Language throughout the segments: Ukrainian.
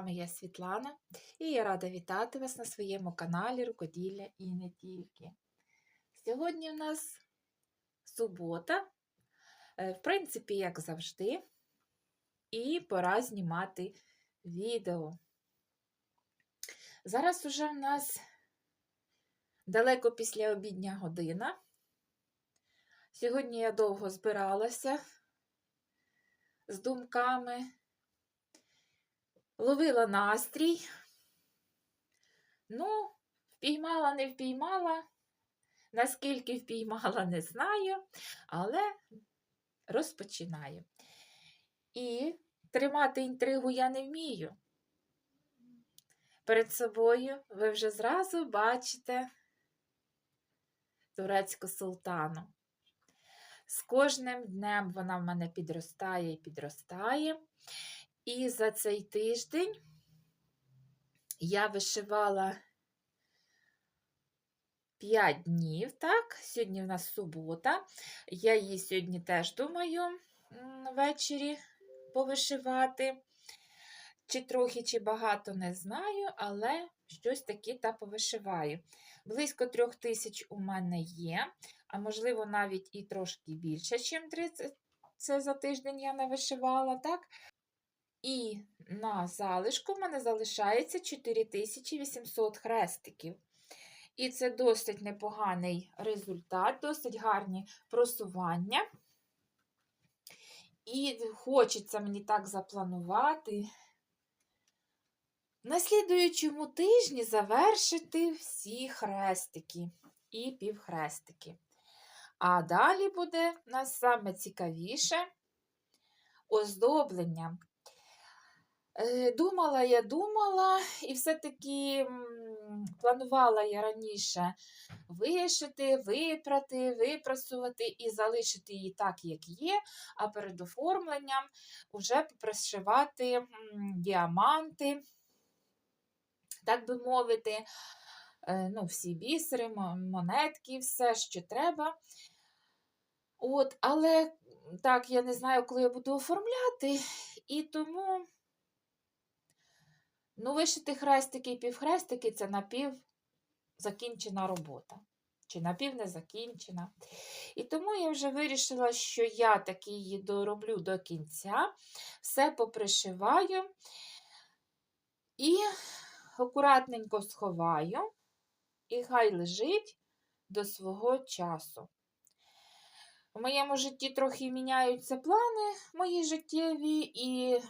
Вами я Світлана і я рада вітати вас на своєму каналі Рукоділля і не тільки. Сьогодні у нас субота, е, в принципі, як завжди, і пора знімати відео. Зараз уже в нас далеко після обідня година. Сьогодні я довго збиралася з думками ловила настрій. Ну, впіймала, не впіймала. Наскільки впіймала, не знаю, але розпочинаю. І тримати інтригу я не вмію. Перед собою ви вже зразу бачите турецьку султану. З кожним днем вона в мене підростає і підростає. І за цей тиждень я вишивала 5 днів, так, сьогодні в нас субота. Я її сьогодні теж думаю ввечері повишивати. Чи трохи, чи багато не знаю, але щось таке та повишиваю. Близько трьох тисяч у мене є, а можливо, навіть і трошки більше, ніж 30. Це за тиждень я не вишивала, так? І на залишку в мене залишається 4800 хрестиків. І це досить непоганий результат, досить гарні просування. І хочеться мені так запланувати. На слідуючому тижні завершити всі хрестики і півхрестики. А далі буде нас саме цікавіше оздоблення. Е, думала я думала, і все-таки планувала я раніше вишити, випрати, випрасувати і залишити її так, як є, а перед оформленням вже попришивати діаманти, так би мовити, е, ну, всі бісери, монетки, все, що треба. От, Але так, я не знаю, коли я буду оформляти, і тому. Ну, вишити хрестики і півхрестики це напів закінчена робота. Чи напів не закінчена. І тому я вже вирішила, що я таки її дороблю до кінця, все попришиваю і акуратненько сховаю, і хай лежить до свого часу. У моєму житті трохи міняються плани мої життєві, і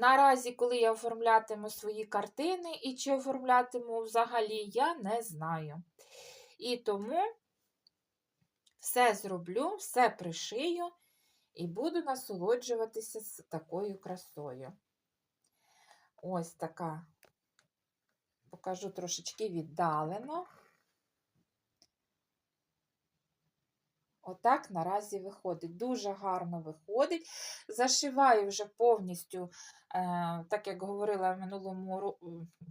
Наразі, коли я оформлятиму свої картини і чи оформлятиму взагалі, я не знаю. І тому все зроблю, все пришию і буду насолоджуватися з такою красою. Ось така, покажу трошечки віддалено. Отак наразі виходить. Дуже гарно виходить. Зашиваю вже повністю, е, так як говорила в минулому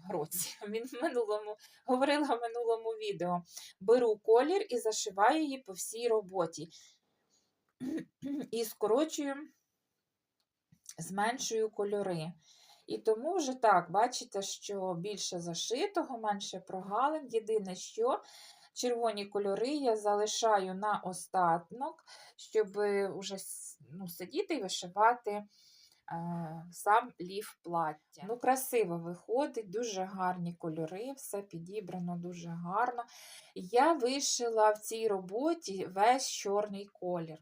році, в минулому, говорила в минулому відео. Беру колір і зашиваю її по всій роботі. І скорочую, зменшую кольори. І тому вже так, бачите, що більше зашитого, менше прогалин. Єдине, що Червоні кольори я залишаю на остаток, щоб вже ну, сидіти і вишивати е, сам лів плаття. Ну, Красиво виходить, дуже гарні кольори, все підібрано дуже гарно. Я вишила в цій роботі весь чорний колір.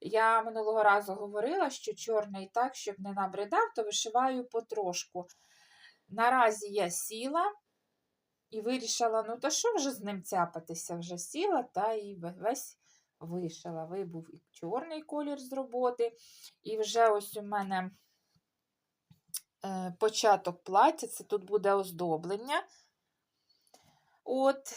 Я минулого разу говорила, що чорний так, щоб не набридав, то вишиваю потрошку. Наразі я сіла. І вирішила, ну то що вже з ним цяпатися? Вже сіла та і весь вишила. Вибув і чорний колір з роботи. І вже ось у мене е, початок плаття, це тут буде оздоблення. От,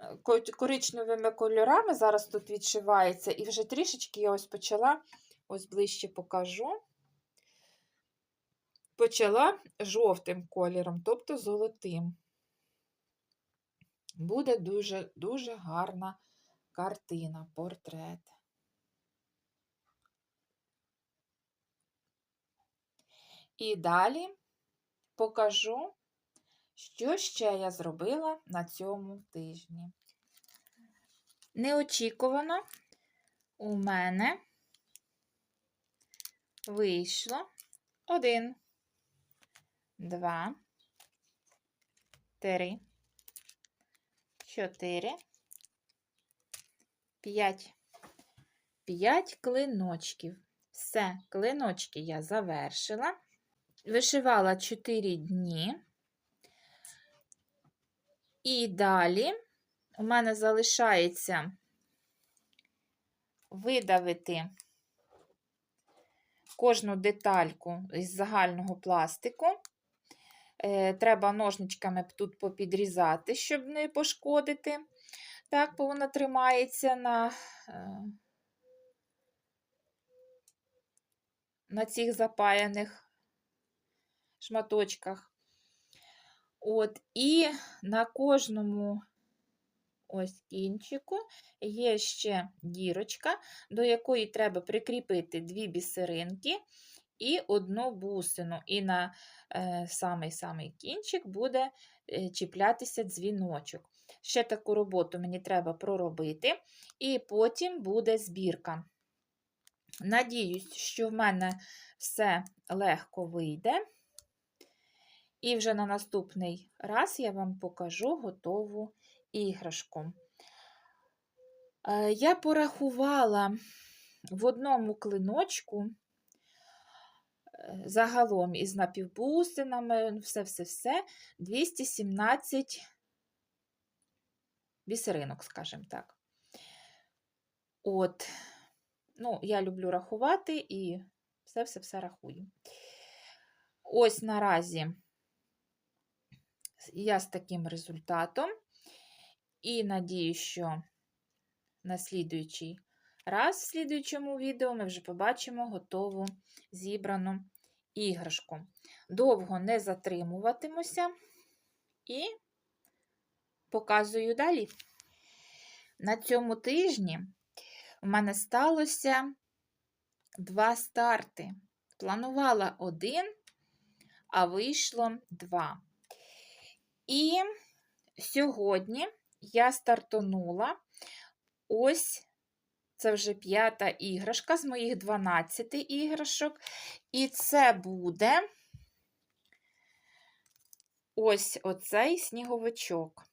е, коричневими кольорами зараз тут відшивається, і вже трішечки я ось почала, ось ближче покажу почала жовтим кольором, тобто золотим. Буде дуже-дуже гарна картина, портрет. І далі покажу, що ще я зробила на цьому тижні. Неочікувано у мене вийшло один, два, три, чотири, п'ять. П'ять клиночків. Все, клиночки я завершила. Вишивала 4 дні. І далі у мене залишається видавити кожну детальку із загального пластику. Е, Треба ножничками тут попідрізати, щоб не пошкодити. Так, бо вона тримається на, е, на цих запаяних шматочках. От, і на кожному ось кінчику є ще дірочка, до якої треба прикріпити дві бісеринки і одну бусину. І на е, самий-самий кінчик буде е, чіплятися дзвіночок. Ще таку роботу мені треба проробити, і потім буде збірка. Надіюсь, що в мене все легко вийде. І вже на наступний раз я вам покажу готову іграшку. Е, Я порахувала в одному клиночку загалом із напівбусинами, все-все-все 217 бісеринок, скажімо так. От, ну, я люблю рахувати і все-все-все рахую. Ось наразі я з таким результатом. І надію, що на слідуючий раз, в слідуючому відео, ми вже побачимо готову зібрану іграшку. Довго не затримуватимуся і показую далі. На цьому тижні у мене сталося два старти. Планувала один, а вийшло два. І сьогодні я стартонула ось це вже п'ята іграшка з моїх 12 іграшок. І це буде ось оцей сніговичок.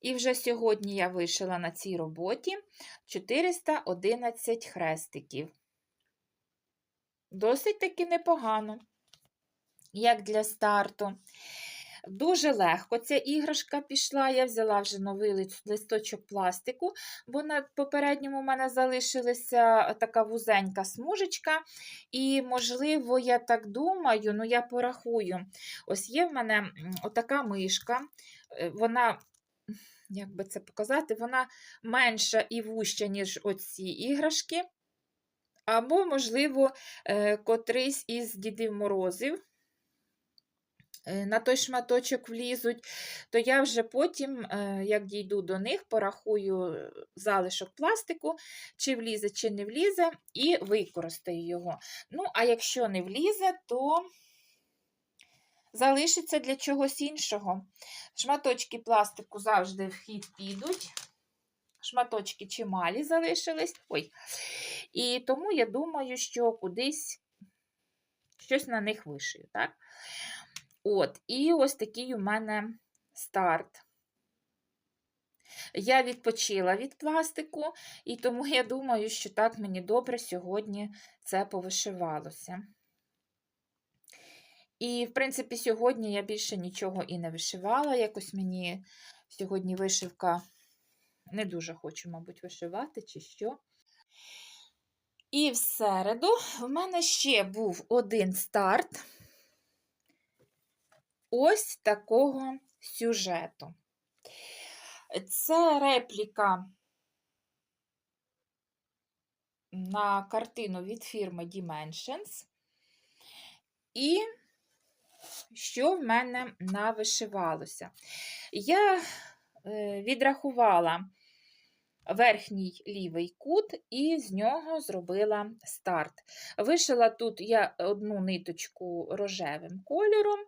І вже сьогодні я вишила на цій роботі 411 хрестиків. Досить таки непогано, як для старту. Дуже легко ця іграшка пішла. Я взяла вже новий листочок пластику, бо на попередньому у мене залишилася така вузенька смужечка. І, можливо, я так думаю, ну я порахую. Ось є в мене отака мишка, е, вона. Як би це показати, вона менша і вуща, ніж оці іграшки. Або, можливо, е, котрийсь із Дідів Морозів. Е, на той шматочок влізуть, то я вже потім, е, як дійду до них, порахую залишок пластику, чи влізе, чи не влізе, і використаю його. Ну, а якщо не влізе, то залишиться для чогось іншого. Шматочки пластику завжди в хід підуть. Шматочки чималі залишились. Ой. І тому я думаю, що кудись щось на них вишию. так? От, і ось такий у мене старт. Я відпочила від пластику, і тому я думаю, що так мені добре сьогодні це повишивалося. І, в принципі, сьогодні я більше нічого і не вишивала. Якось мені сьогодні вишивка не дуже хочу, мабуть, вишивати чи що. І в середу в мене ще був один старт ось такого сюжету. Це репліка на картину від фірми Dimensions. І що в мене навишивалося? Я е, відрахувала верхній лівий кут і з нього зробила старт. Вишила тут я одну ниточку рожевим кольором,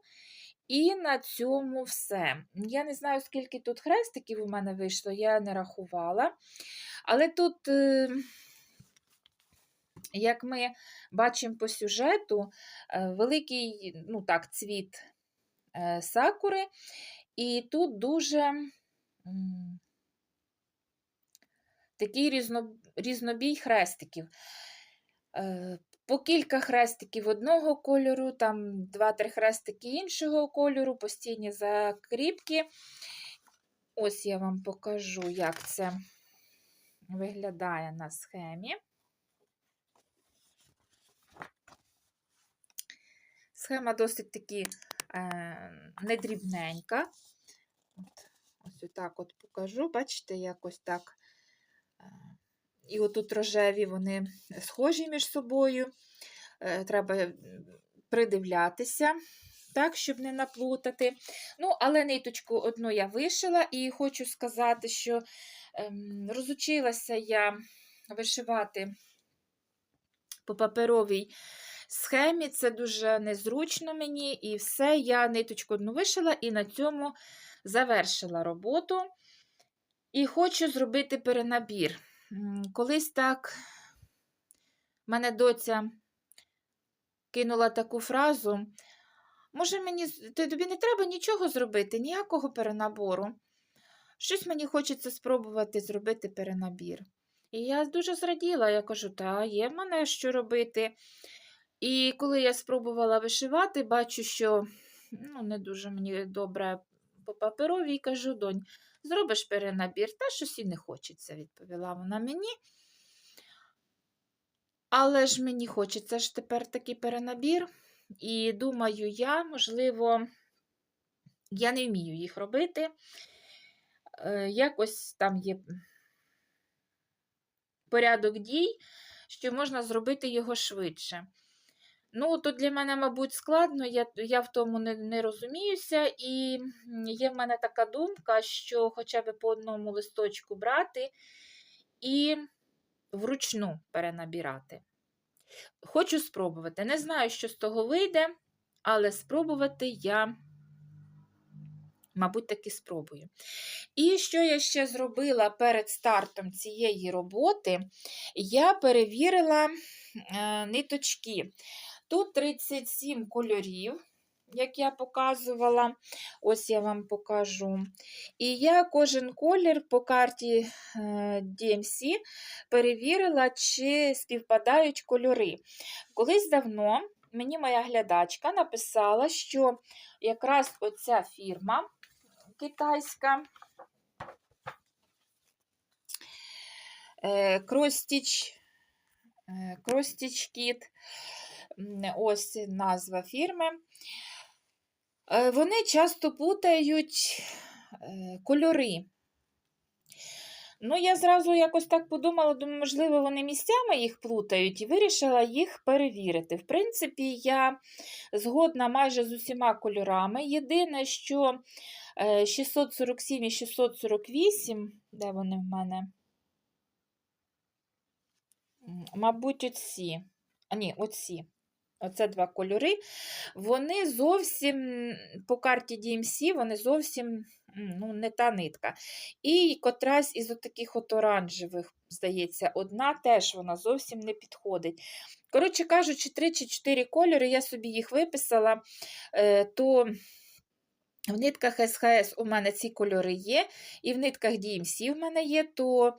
і на цьому все. Я не знаю, скільки тут хрестиків у мене вийшло, я не рахувала. Але тут, е, як ми бачимо по сюжету, е, великий ну так, цвіт е, сакури, і тут дуже такий різно, різнобій хрестиків. По кілька хрестиків одного кольору, там два-три хрестики іншого кольору, постійні закріпки. Ось я вам покажу, як це виглядає на схемі. Схема досить таки е, недрібненька. От, ось отак от покажу, бачите, якось так. Е, і отут рожеві вони схожі між собою. Е, треба придивлятися, так, щоб не наплутати. Ну, але ниточку одну я вишила, і хочу сказати, що ем, розучилася я вишивати по паперовій схемі. Це дуже незручно мені, і все, я ниточку одну вишила і на цьому завершила роботу. І хочу зробити перенабір. Колись так мене доця кинула таку фразу. Може, мені тобі не треба нічого зробити, ніякого перенабору. Щось мені хочеться спробувати зробити перенабір. І я дуже зраділа, я кажу, та є в мене що робити. І коли я спробувала вишивати, бачу, що ну, не дуже мені добре по паперовій, кажу, донь, зробиш перенабір, та щось і не хочеться, відповіла вона мені. Але ж мені хочеться ж тепер такий перенабір. І думаю, я, можливо, я не вмію їх робити. Е, Якось там є порядок дій, що можна зробити його швидше. Ну, то для мене, мабуть, складно, я, я в тому не, не розуміюся, і є в мене така думка, що хоча б по одному листочку брати і вручну перенабирати. Хочу спробувати. Не знаю, що з того вийде, але спробувати я, мабуть, таки спробую. І що я ще зробила перед стартом цієї роботи, я перевірила е, ниточки. Тут 37 кольорів, як я показувала, ось я вам покажу. І я кожен колір по карті е, DMC перевірила, чи співпадають кольори. Колись давно мені моя глядачка написала, що якраз оця фірма китайська Кростіч, Кростіч Кіт, ось назва фірми. Е, Вони часто путають е, кольори. Ну, я зразу якось так подумала, думаю, можливо, вони місцями їх плутають і вирішила їх перевірити. В принципі, я згодна майже з усіма кольорами. Єдине, що е, 647 і 648, де вони в мене? Мабуть, оці. А, ні, оці. Оце два кольори. Вони зовсім по карті DMC, вони зовсім ну, не та нитка. І котрась із таких от оранжевих, здається, одна теж вона зовсім не підходить. Коротше кажучи, 3 чи 4 кольори, я собі їх виписала, е, то в нитках СХС у мене ці кольори є, і в нитках DMC в мене є, то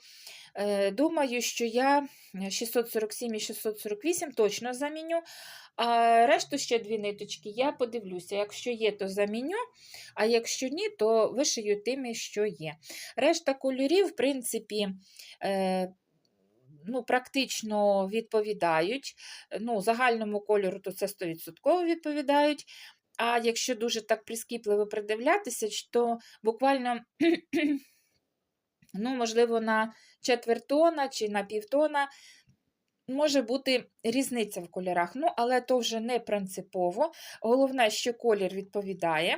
е, думаю, що я 647 і 648 точно заміню. А решту ще дві ниточки я подивлюся. Якщо є, то заміню, а якщо ні, то вишию тими, що є. Решта кольорів, в принципі, е, ну, практично відповідають. Ну, Загальному кольору то це 100% відповідають. А якщо дуже так прискіпливо придивлятися, то буквально, ну, можливо, на четвертона чи на півтона може бути різниця в кольорах. Ну, але то вже не принципово. Головне, що колір відповідає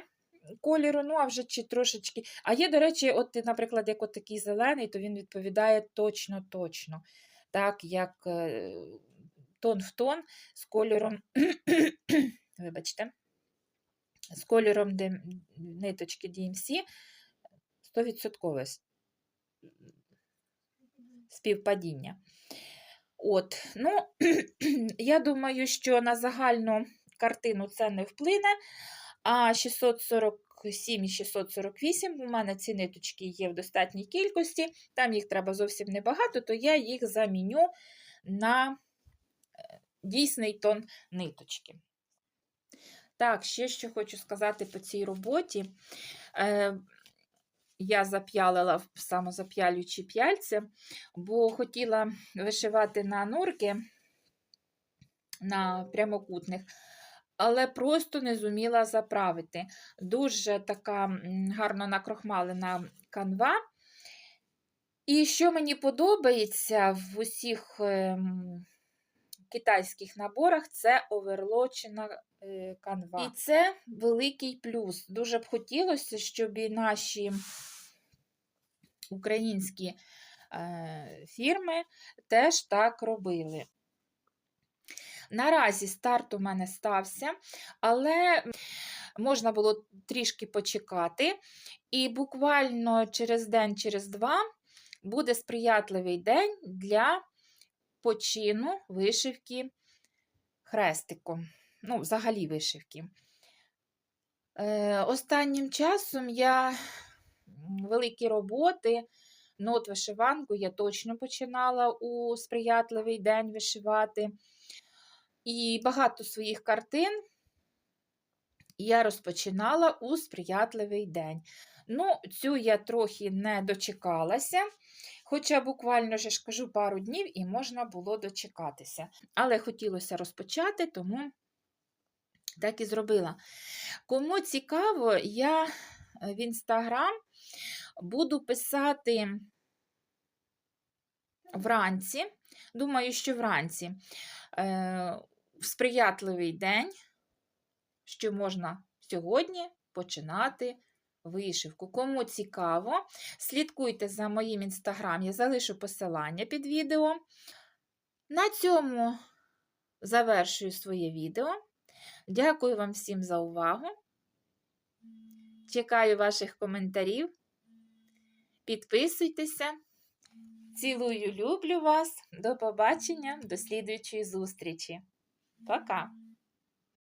кольору, ну а вже чи трошечки. А є, до речі, от, наприклад, як от такий зелений, то він відповідає точно-точно. Так, як е, тон в тон з кольором, вибачте, з кольором ниточки DMC 100% співпадіння. От, ну, я думаю, що на загальну картину це не вплине. А 647 і 648 у мене ці ниточки є в достатній кількості, там їх треба зовсім небагато, то я їх заміню на е, дійсний тон ниточки. Так, ще що хочу сказати по цій роботі. Я зап'ялила в самозап'ялюючі п'яльці, бо хотіла вишивати на норки, на прямокутних, але просто не зуміла заправити. Дуже така гарно накрохмалена канва. І що мені подобається в усіх ем, китайських наборах, це оверлочена канва. І це великий плюс. Дуже б хотілося, щоб і наші українські е, фірми теж так робили. Наразі старт у мене стався, але можна було трішки почекати. І буквально через день, через два буде сприятливий день для почину вишивки хрестиком. Ну, взагалі вишивки. Е, останнім часом я великі роботи, ну от вишиванку я точно починала у сприятливий день вишивати. І багато своїх картин я розпочинала у сприятливий день. Ну, цю я трохи не дочекалася, хоча буквально вже ж кажу пару днів і можна було дочекатися. Але хотілося розпочати, тому так і зробила. Кому цікаво, я е, в інстаграм буду писати вранці. Думаю, що вранці е, в сприятливий день, що можна сьогодні починати вишивку. Кому цікаво, слідкуйте за моїм інстаграм, я залишу посилання під відео. На цьому завершую своє відео. Дякую вам всім за увагу. Чекаю ваших коментарів. Підписуйтеся. Цілую, люблю вас. До побачення, до слідуючої зустрічі. Пока!